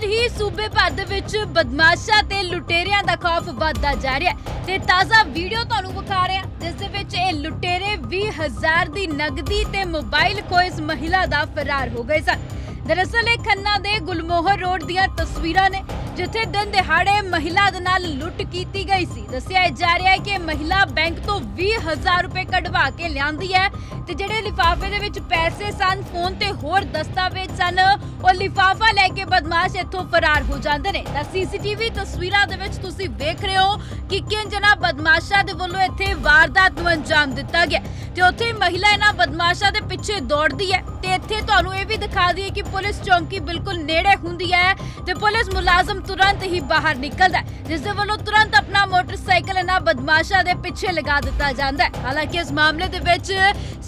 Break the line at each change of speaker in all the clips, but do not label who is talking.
ਦਿਨ ਹੀ ਸੂਬੇ ਭਰ ਦੇ ਵਿੱਚ ਬਦਮਾਸ਼ਾਂ ਤੇ ਲੁਟੇਰਿਆਂ ਦਾ ਖੌਫ ਵੱਧਦਾ ਜਾ ਰਿਹਾ ਹੈ ਤੇ ਤਾਜ਼ਾ ਵੀਡੀਓ ਤੁਹਾਨੂੰ ਵਿਖਾ ਰਿਹਾ ਜਿਸ ਦੇ ਵਿੱਚ ਇਹ ਲੁਟੇਰੇ 20000 ਦੀ ਨਗਦੀ ਤੇ ਮੋਬਾਈਲ ਖੋਏ ਇਸ ਮਹਿਲਾ ਦਾ ਫਰਾਰ ਹੋ ਗਏ ਸਨ। ਦਰਅਸਲ ਇਹ ਖੰਨਾ ਦੇ ਗੁਲਮੋਹਰ ਰੋਡ ਦੀਆਂ ਤਸਵੀਰਾਂ ਨੇ। ਜਿੱਥੇ ਦਿਨ ਦਿਹਾੜੇ ਮਹਿਲਾ ਦੇ ਨਾਲ ਲੁੱਟ ਕੀਤੀ ਗਈ ਸੀ। ਦੱਸਿਆ ਜਾ ਰਿਹਾ ਹੈ ਕਿ ਮਹਿਲਾ ਬੈਂਕ ਤੋਂ 20000 ਰੁਪਏ ਕਢਵਾ ਕੇ ਲਿਆਂਦੀ ਹੈ ਤੇ ਜਿਹੜੇ ਲਿਫਾਫੇ ਦੇ ਵਿੱਚ ਪੈਸੇ ਸਨ, ਫੋਨ ਤੇ ਹੋਰ ਦਸਤਾਵੇਜ਼ ਸਨ, ਉਹ ਲਿਫਾਫਾ ਲੈ ਕੇ ਬਦਮਾਸ਼ ਇੱਥੋਂ ਫਰਾਰ ਹੋ ਜਾਂਦੇ ਨੇ। ਤਾਂ ਸੀਸੀਟੀਵੀ ਤਸਵੀਰਾਂ ਦੇ ਵਿੱਚ ਤੁਸੀਂ ਵੇਖ ਰਹੇ ਹੋ ਕਿ ਕਿੰਜ ਜਨਾ ਬਦਮਾਸ਼ਾਂ ਦੇ ਵੱਲੋਂ ਇੱਥੇ ਵਾਰਦਾਤ ਨੂੰ ਅੰਜਾਮ ਦਿੱਤਾ ਗਿਆ ਤੇ ਉੱਥੇ ਮਹਿਲਾ ਇਹਨਾਂ ਬਦਮਾਸ਼ਾਂ ਦੇ ਪਿੱਛੇ ਦੌੜਦੀ ਹੈ ਤੇ ਇੱਥੇ ਤੁਹਾਨੂੰ ਇਹ ਵੀ ਦਿਖਾ ਦਈਏ ਕਿ ਪੁਲਿਸ ਚੌਂਕੀ ਬਿਲਕੁਲ ਨੇੜੇ ਹੁੰਦੀ ਹੈ ਤੇ ਪੁਲਿਸ ਮੁਲਾਜ਼ਮ ਤੁਰੰਤ ਹੀ ਬਾਹਰ ਨਿਕਲਦਾ ਹੈ, ਜਿਸ ਦੇ ਵੱਲੋਂ ਤੁਰੰਤ ਆਪਣਾ ਮੋਟਰਸਾਈਕਲ ਇਹਨਾਂ ਬਦਮਾਸ਼ਾਂ ਦੇ ਪਿੱਛੇ ਲਗਾ ਦਿੱਤਾ ਜਾਂਦਾ ਹੈ। ਹਾਲਾਂਕਿ ਇਸ ਮਾਮਲੇ ਦੇ ਵਿੱਚ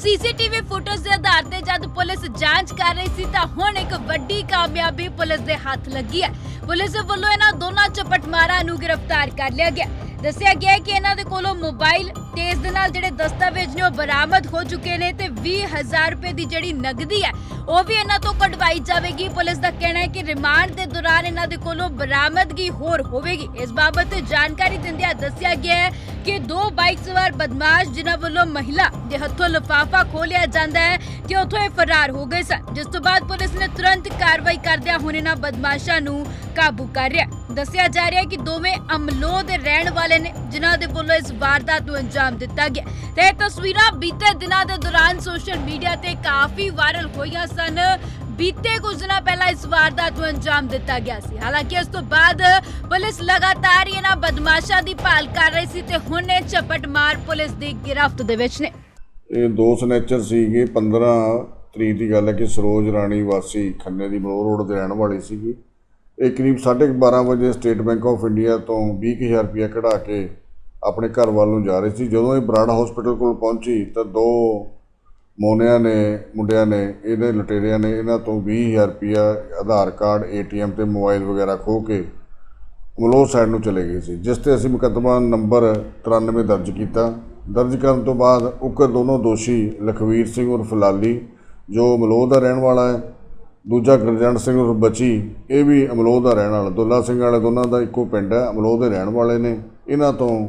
ਸੀਸੀਟੀਵੀ ਫੁਟੇਜ ਦੇ ਆਧਾਰ ਤੇ ਜਦ ਪੁਲਿਸ ਜਾਂਚ ਕਰ ਰਹੀ ਸੀ, ਤਾਂ ਹੁਣ ਇੱਕ ਵੱਡੀ ਕਾਮਯਾਬੀ ਪੁਲਿਸ ਦੇ ਹੱਥ ਲੱਗੀ ਹੈ। ਪੁਲਿਸ ਦੇ ਵੱਲੋਂ ਇਹਨਾਂ ਦੋਨਾਂ ਚਪਟਮਾਰਾਂ ਨੂੰ ਗ੍ਰਿਫਤਾਰ ਕਰ ਲਿਆ ਗਿਆ ਦੱਸਿਆ ਗਿਆ ਕਿ ਇਹਨਾਂ ਦੇ ਕੋਲੋਂ ਮੋਬਾਈਲ ਤੇ ਇਸ ਦੇ ਨਾਲ ਜਿਹੜੇ ਦਸਤਾਵੇਜ਼ ਨੇ ਉਹ ਬਰਾਮਦ ਹੋ ਚੁੱਕੇ ਨੇ ਤੇ 20000 ਰੁਪਏ ਦੀ ਜਿਹੜੀ ਨਗਦੀ ਹੈ, ਉਹ ਵੀ ਇਹਨਾਂ ਤੋਂ ਕਢਵਾਈ ਜਾਵੇਗੀ। ਪੁਲਿਸ ਦਾ ਕਹਿਣਾ ਹੈ ਕਿ ਰਿਮਾਂਡ ਦੇ ਦੌਰਾਨ ਇਹਨਾਂ ਦੇ ਕੋਲੋਂ ਬਰਾਮਦਗੀ ਹੋਰ ਹੋਵੇਗੀ। ਇਸ ਬਾਬਤ ਜਾਣਕਾਰੀ ਦਿੰਦਿਆਂ ਦੱਸਿਆ ਗਿਆ ਹੈ ਕਿ ਦੋ ਬਾਈਕ ਸਵਾਰ ਬਦਮਾਸ਼, ਜਿਨ੍ਹਾਂ ਵੱਲੋਂ ਮਹਿਲਾ ਦੇ ਹੱਥੋਂ ਲਿਫਾਫਾ ਖੋਲਿਆ ਜਾਂਦਾ ਹੈ ਤੇ ਉੱਥੋਂ ਇਹ ਫਰਾਰ ਹੋ ਗਏ ਸਨ। ਜਿਸ ਤੋਂ ਬਾਅਦ ਪੁਲਿਸ ਨੇ ਤੁਰੰਤ ਕਾਰਵਾਈ ਕਰਦਿਆਂ ਹੁਣ ਇਹਨਾਂ ਬਦਮਾਸ਼ਾਂ ਨੂੰ ਕਾਬੂ ਕਰ ਲਿਆ ਦੱਸਿਆ ਜਾ ਰਿਹਾ ਹੈ ਕਿ ਦੋਵੇਂ ਅਮਲੋ ਦੇ ਰਹਿਣ ਵਾਲੇ ਨੇ, ਜਿਨ੍ਹਾਂ ਦੇ ਵੱਲੋਂ ਇਸ ਵਾਰਦਾਤ ਨੂੰ ਅੰਜਾਮ ਦਿੱਤਾ ਗਿਆ। ਤੇ ਇਹ ਤਸਵੀਰਾਂ ਬੀਤੇ ਦਿਨਾਂ ਦੇ ਦੌਰਾਨ ਸੋਸ਼ਲ ਮੀਡੀਆ ਤੇ ਕਾਫੀ ਵਾਇਰਲ ਹੋਈਆਂ ਸਨ। ਬੀਤੇ ਕੁਝ ਦਿਨਾਂ ਪਹਿਲਾਂ ਇਸ ਵਾਰਦਾਤ ਨੂੰ ਅੰਜਾਮ ਦਿੱਤਾ ਗਿਆ ਸੀ। ਹਾਲਾਂਕਿ ਇਸ ਤੋਂ ਬਾਅਦ ਪੁਲਿਸ ਲਗਾਤਾਰ ਇਹਨਾਂ ਬਦਮਾਸ਼ਾਂ ਦੀ ਭਾਲ ਕਰ ਰਹੀ ਸੀ ਤੇ ਹੁਣ ਇਹ ਝਪਟ ਮਾਰ ਪੁਲਿਸ ਦੀ ਗਿਰਫਤ ਦੇ ਵਿੱਚ ਨੇ।
ਇਹ ਦੋ ਸਨੈਚਰ ਸੀਗੇ। 15 ਤਰੀਕ ਦੀ ਗੱਲ ਹੈ ਕਿ ਸਰੋਜ ਰਾਣੀ ਵਾਸੀ ਖੰਨੇ ਦੀ ਮਲੋਹ ਰੋਡ ਦੇ ਰਹਿਣ ਵਾਲੀ ਸੀਗੀ। ਇਹ ਕਰੀਬ 12:30 ਵਜੇ ਸਟੇਟ ਬੈਂਕ ਆਫ ਇੰਡੀਆ ਤੋਂ 20000 ਰੁਪਏ ਕਢਾ ਕੇ ਆਪਣੇ ਘਰ ਵੱਲ ਨੂੰ ਜਾ ਰਹੀ ਸੀ। ਜਦੋਂ ਇਹ ਬਰਾੜ ਹਸਪੀਟਲ ਕੋਲ ਪਹੁੰਚੀ ਤਾਂ ਦੋ ਮੋਨਿਆਂ ਨੇ, ਮੁੰਡਿਆਂ ਨੇ, ਇਹਦੇ ਲੁਟੇਰਿਆਂ ਨੇ ਇਹਨਾਂ ਤੋਂ 20000 ਰੁਪਇਆ ਆਧਾਰ ਕਾਰਡ, ਏਟੀਐਮ ਤੇ ਮੋਬਾਈਲ ਵਗੈਰਾ ਖੋਹ ਕੇ ਮਲੋਹ ਸਾਈਡ ਨੂੰ ਚਲੇ ਗਏ ਸੀ। ਜਿਸ ਤੇ ਅਸੀਂ ਮੁਕੱਦਮਾ ਨੰਬਰ 93 ਦਰਜ ਕੀਤਾ। ਦਰਜ ਕਰਨ ਤੋਂ ਬਾਅਦ ਉਕਤ ਦੋਨੋਂ ਦੋਸ਼ੀ ਲਖਵੀਰ ਸਿੰਘ ਉਰਫ ਲਾਲੀ, ਜੋ ਮਲੋਹ ਦਾ ਰਹਿਣ ਵਾਲਾ ਹੈ, ਦੂਜਾ ਗੁਰਜੰਟ ਸਿੰਘ ਉਰਫ ਬਚੀ, ਇਹ ਵੀ ਅਮਲੋਹ ਦਾ ਰਹਿਣ ਵਾਲਾ। ਦੁੱਲਾ ਸਿੰਘ ਵਾਲੇ ਦੋਨਾਂ ਦਾ ਇੱਕੋ ਪਿੰਡ ਹੈ, ਅਮਲੋਹ ਦੇ ਰਹਿਣ ਵਾਲੇ ਨੇ। ਇਹਨਾਂ ਤੋਂ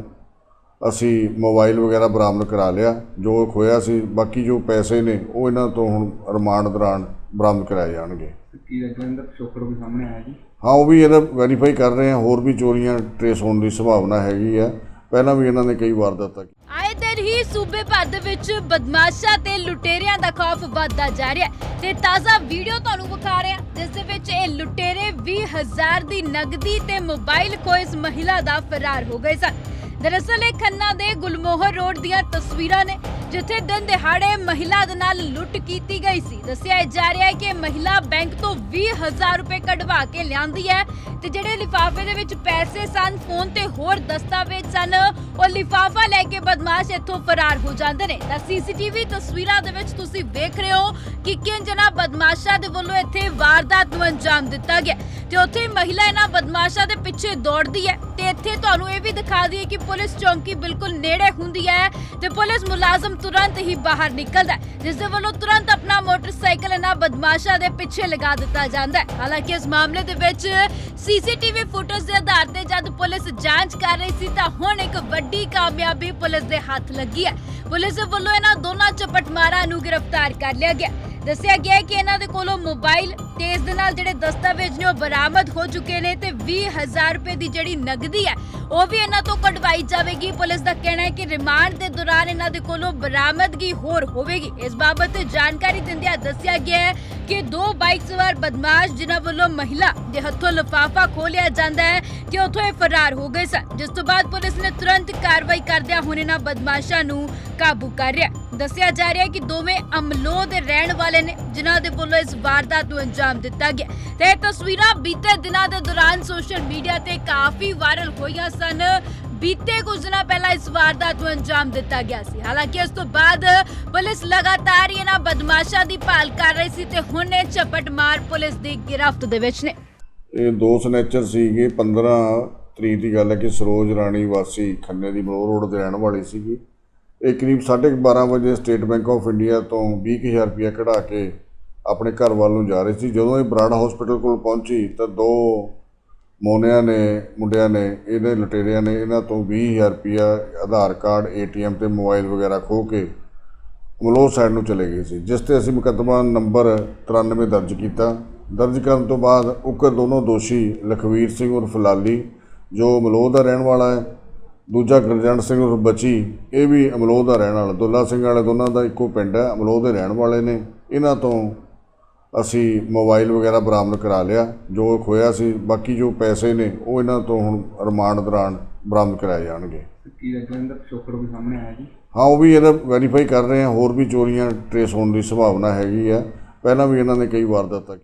ਅਸੀਂ ਮੋਬਾਈਲ ਵਗੈਰਾ ਬਰਾਮਦ ਕਰਾ ਲਿਆ ਜੋ ਖੋਇਆ ਸੀ ਬਾਕੀ ਜੋ ਪੈਸੇ ਨੇ ਉਹ ਇਹਨਾਂ ਤੋਂ ਹੁਣ ਰਿਮਾਂਡ ਦੌਰਾਨ ਬਰਾਮਦ ਕਰਾਏ ਜਾਣਗੇ।
ਕੀ ਲੱਗਦਾ ਅੰਦਰ ਪਿਛੋਕੜ ਵੀ ਸਾਹਮਣੇ ਆਇਆ ਜੀ?
ਹਾਂ ਉਹ ਵੀ ਇਹਦਾ ਵੈਰੀਫਾਈ ਕਰ ਰਹੇ ਹਾਂ ਹੋਰ ਵੀ ਚੋਰੀਆਂ ਟਰੇਸ ਹੋਣ ਦੀ ਸੰਭਾਵਨਾ ਹੈਗੀ ਆ। ਪਹਿਲਾਂ ਵੀ ਇਹਨਾਂ ਨੇ ਕਈ ਵਾਰਦਾਤਾਂ
ਆਏ ਦਿਨ ਹੀ ਸੂਬੇ ਭਰ ਦੇ ਵਿੱਚ ਬਦਮਾਸ਼ਾਂ ਤੇ ਲੁਟੇਰਿਆਂ ਦਾ ਖੌਫ ਵੱਧਦਾ ਜਾ ਰਿਹਾ ਹੈ ਤੇ ਤਾਜ਼ਾ ਵੀਡੀਓ ਤੁਹਾਨੂੰ ਵਿਖਾ ਰਹੇ ਹਾਂ ਜਿਸ ਦੇ ਵਿੱਚ ਇਹ ਲੁਟੇਰੇ 20000 ਦੀ ਨਗਦੀ ਤੇ ਮੋਬਾਈਲ ਖੋਏ ਇਸ ਮਹਿਲਾ ਦਾ ਫਰਾਰ ਹੋ ਗਏ ਸਨ। ਦਰਅਸਲ ਇਹ ਖੰਨਾ ਦੇ ਗੁਲਮੋਹਰ ਰੋਡ ਦੀਆਂ ਤਸਵੀਰਾਂ ਨੇ। ਜਿੱਥੇ ਦਿਨ ਦਿਹਾੜੇ ਮਹਿਲਾ ਦੇ ਨਾਲ ਲੁੱਟ ਕੀਤੀ ਗਈ ਸੀ। ਦੱਸਿਆ ਜਾ ਰਿਹਾ ਹੈ ਕਿ ਮਹਿਲਾ ਬੈਂਕ ਤੋਂ 20000 ਰੁਪਏ ਕਢਵਾ ਕੇ ਲਿਆਂਦੀ ਹੈ ਤੇ ਜਿਹੜੇ ਲਿਫਾਫੇ ਦੇ ਵਿੱਚ ਪੈਸੇ ਸਨ, ਫੋਨ ਤੇ ਹੋਰ ਦਸਤਾਵੇਜ਼ ਸਨ, ਉਹ ਲਿਫਾਫਾ ਲੈ ਕੇ ਬਦਮਾਸ਼ ਇੱਥੋਂ ਫਰਾਰ ਹੋ ਜਾਂਦੇ ਨੇ। ਤਾਂ ਸੀਸੀਟੀਵੀ ਤਸਵੀਰਾਂ ਦੇ ਵਿੱਚ ਤੁਸੀਂ ਵੇਖ ਰਹੇ ਹੋ ਕਿ ਕਿੰਜ ਜਨਾ ਬਦਮਾਸ਼ਾਂ ਦੇ ਵੱਲੋਂ ਇੱਥੇ ਵਾਰਦਾਤ ਨੂੰ ਅੰਜਾਮ ਦਿੱਤਾ ਗਿਆ ਤੇ ਉੱਥੇ ਮਹਿਲਾ ਇਹਨਾਂ ਬਦਮਾਸ਼ਾਂ ਦੇ ਪਿੱਛੇ ਦੌੜਦੀ ਹੈ ਤੇ ਇੱਥੇ ਤੁਹਾਨੂੰ ਇਹ ਵੀ ਦਿਖਾ ਦਈਏ ਕਿ ਪੁਲਿਸ ਚੌਂਕੀ ਬਿਲਕੁਲ ਨੇੜੇ ਹੁੰਦੀ ਹੈ ਤੇ ਪੁਲਿਸ ਮੁਲਾਜ਼ਮ ਤੁਰੰਤ ਹੀ ਬਾਹਰ ਨਿਕਲਦਾ ਹੈ, ਜਿਸ ਦੇ ਵੱਲੋਂ ਤੁਰੰਤ ਆਪਣਾ ਮੋਟਰਸਾਈਕਲ ਇਹਨਾਂ ਬਦਮਾਸ਼ਾਂ ਦੇ ਪਿੱਛੇ ਲਗਾ ਦਿੱਤਾ ਜਾਂਦਾ ਹੈ। ਹਾਲਾਂਕਿ ਇਸ ਮਾਮਲੇ ਦੇ ਵਿੱਚ ਸੀਸੀਟੀਵੀ ਫੁਟੇਜ ਦੇ ਆਧਾਰ ਤੇ ਜਦ ਪੁਲਿਸ ਜਾਂਚ ਕਰ ਰਹੀ ਸੀ, ਤਾਂ ਹੁਣ ਇੱਕ ਵੱਡੀ ਕਾਮਯਾਬੀ ਪੁਲਿਸ ਦੇ ਹੱਥ ਲੱਗੀ ਹੈ। ਪੁਲਿਸ ਵੱਲੋਂ ਇਹਨਾਂ ਦੋਨਾਂ ਚਪਟਮਾਰਾਂ ਨੂੰ ਗ੍ਰਿਫਤਾਰ ਕਰ ਲਿਆ ਗਿਆ ਦੱਸਿਆ ਗਿਆ ਕਿ ਇਹਨਾਂ ਦੇ ਕੋਲੋਂ ਮੋਬਾਈਲ ਤੇ ਇਸ ਦੇ ਨਾਲ ਜਿਹੜੇ ਦਸਤਾਵੇਜ਼ ਨੇ ਉਹ ਬਰਾਮਦ ਹੋ ਚੁੱਕੇ ਨੇ ਤੇ 20000 ਰੁਪਏ ਦੀ ਜਿਹੜੀ ਨਗਦੀ ਹੈ, ਉਹ ਵੀ ਇਹਨਾਂ ਤੋਂ ਕਢਵਾਈ ਜਾਵੇਗੀ। ਪੁਲਿਸ ਦਾ ਕਹਿਣਾ ਹੈ ਕਿ ਰਿਮਾਂਡ ਦੇ ਦੌਰਾਨ ਇਹਨਾਂ ਦੇ ਕੋਲੋਂ ਬਰਾਮਦਗੀ ਹੋਰ ਹੋਵੇਗੀ। ਇਸ ਬਾਬਤ ਜਾਣਕਾਰੀ ਦਿੰਦਿਆਂ ਦੱਸਿਆ ਗਿਆ ਹੈ ਕਿ ਦੋ ਬਾਈਕ ਸਵਾਰ ਬਦਮਾਸ਼, ਜਿਨ੍ਹਾਂ ਵੱਲੋਂ ਮਹਿਲਾ ਦੇ ਹੱਥੋਂ ਲਿਫਾਫਾ ਖੋਲਿਆ ਜਾਂਦਾ ਹੈ, ਕਿ ਉੱਥੋਂ ਇਹ ਫਰਾਰ ਹੋ ਗਏ ਸਨ। ਜਿਸ ਤੋਂ ਬਾਅਦ ਪੁਲਿਸ ਨੇ ਤੁਰੰਤ ਕਾਰਵਾਈ ਕਰਦਿਆਂ ਹੁਣ ਇਹਨਾਂ ਬਦਮਾਸ਼ਾਂ ਨੂੰ ਕਾਬੂ ਕਰ ਲਿਆ। ਦੱਸਿਆ ਜਾ ਰਿਹਾ ਹੈ ਕਿ ਦੋਵੇਂ ਅਮਲੋ ਦੇ ਰਹਿਣ ਵਾਲੇ ਨੇ, ਜਿਨ੍ਹਾਂ ਦੇ ਵੱਲੋਂ ਇਸ ਵਾਰਦਾਤ ਨੂੰ ਅੰਜਾਮ ਦਿੱਤਾ ਗਿਆ। ਤੇ ਇਹ ਤਸਵੀਰਾਂ ਬੀਤੇ ਦਿਨਾਂ ਦੇ ਦੌਰਾਨ ਸੋਸ਼ਲ ਮੀਡੀਆ ਤੇ ਕਾਫੀ ਵਾਇਰਲ ਹੋਈਆਂ ਸਨ। ਬੀਤੇ ਕੁਝ ਦਿਨਾਂ ਪਹਿਲਾਂ ਇਸ ਵਾਰਦਾਤ ਨੂੰ ਅੰਜਾਮ ਦਿੱਤਾ ਗਿਆ ਸੀ। ਹਾਲਾਂਕਿ ਇਸ ਤੋਂ ਬਾਅਦ ਪੁਲਿਸ ਲਗਾਤਾਰ ਇਹਨਾਂ ਬਦਮਾਸ਼ਾਂ ਦੀ ਭਾਲ ਕਰ ਰਹੀ ਸੀ ਤੇ ਹੁਣ ਇਹ ਝਪਟ ਮਾਰ ਪੁਲਿਸ ਦੀ ਗਿਰਫਤ ਦੇ ਵਿੱਚ ਨੇ।
ਇਹ ਦੋ ਸਨੈਚਰ ਸੀਗੇ। 15 ਤਰੀਕ ਦੀ ਗੱਲ ਹੈ ਕਿ ਸਰੋਜ ਰਾਣੀ ਵਾਸੀ ਖੰਨੇ ਦੀ ਮਲੋਹ ਰੋਡ ਦੇ ਰਹਿਣ ਵਾਲੀ ਸੀਗੀ। ਇਹ ਕਰੀਬ 12:30 ਵਜੇ ਸਟੇਟ ਬੈਂਕ ਆਫ ਇੰਡੀਆ ਤੋਂ 20000 ਰੁਪਏ ਕਢਾ ਕੇ ਆਪਣੇ ਘਰ ਵੱਲ ਨੂੰ ਜਾ ਰਹੀ ਸੀ। ਜਦੋਂ ਇਹ ਬਰਾੜ ਹਸਪੀਟਲ ਕੋਲ ਪਹੁੰਚੀ ਤਾਂ ਦੋ ਮੋਨਿਆਂ ਨੇ, ਮੁੰਡਿਆਂ ਨੇ, ਇਹਦੇ ਲੁਟੇਰਿਆਂ ਨੇ ਇਹਨਾਂ ਤੋਂ 20000 ਰੁਪਇਆ ਆਧਾਰ ਕਾਰਡ, ਏਟੀਐਮ ਤੇ ਮੋਬਾਈਲ ਵਗੈਰਾ ਖੋਹ ਕੇ ਮਲੋਹ ਸਾਈਡ ਨੂੰ ਚਲੇ ਗਏ ਸੀ। ਜਿਸ ਤੇ ਅਸੀਂ ਮੁਕੱਦਮਾ ਨੰਬਰ 93 ਦਰਜ ਕੀਤਾ। ਦਰਜ ਕਰਨ ਤੋਂ ਬਾਅਦ ਉਕਤ ਦੋਨੋਂ ਦੋਸ਼ੀ ਲਖਵੀਰ ਸਿੰਘ ਉਰਫ ਲਾਲੀ, ਜੋ ਮਲੋਹ ਦਾ ਰਹਿਣ ਵਾਲਾ ਹੈ, ਦੂਜਾ ਗੁਰਜੰਟ ਸਿੰਘ ਉਰਫ ਬਚੀ, ਇਹ ਵੀ ਅਮਲੋਹ ਦਾ ਰਹਿਣ ਵਾਲਾ। ਦੁੱਲਾ ਸਿੰਘ ਵਾਲੇ ਦੋਨਾਂ ਦਾ ਇੱਕੋ ਪਿੰਡ ਹੈ, ਅਮਲੋਹ ਦੇ ਰਹਿਣ ਵਾਲੇ ਨੇ। ਇਹਨਾਂ ਤੋਂ ਅਸੀਂ ਮੋਬਾਈਲ ਵਗੈਰਾ ਬਰਾਮਦ ਕਰਾ ਲਿਆ ਜੋ ਖੋਇਆ ਸੀ ਬਾਕੀ ਜੋ ਪੈਸੇ ਨੇ ਉਹ ਇਹਨਾਂ ਤੋਂ ਹੁਣ ਰਿਮਾਂਡ ਦੌਰਾਨ ਬਰਾਮਦ ਕਰਾਏ ਜਾਣਗੇ।
ਕੀ ਜਲੰਧਰ ਪਿਛੋਕੜ ਵੀ ਸਾਹਮਣੇ ਆਇਆ ਜੀ?
ਹਾਂ ਉਹ ਵੀ ਇਹਦਾ ਵੈਰੀਫਾਈ ਕਰ ਰਹੇ ਹਾਂ ਹੋਰ ਵੀ ਚੋਰੀਆਂ ਟਰੇਸ ਹੋਣ ਦੀ ਸੰਭਾਵਨਾ ਹੈਗੀ ਆ। ਪਹਿਲਾਂ ਵੀ ਇਹਨਾਂ ਨੇ ਕਈ ਵਾਰਦਾਤਾਂ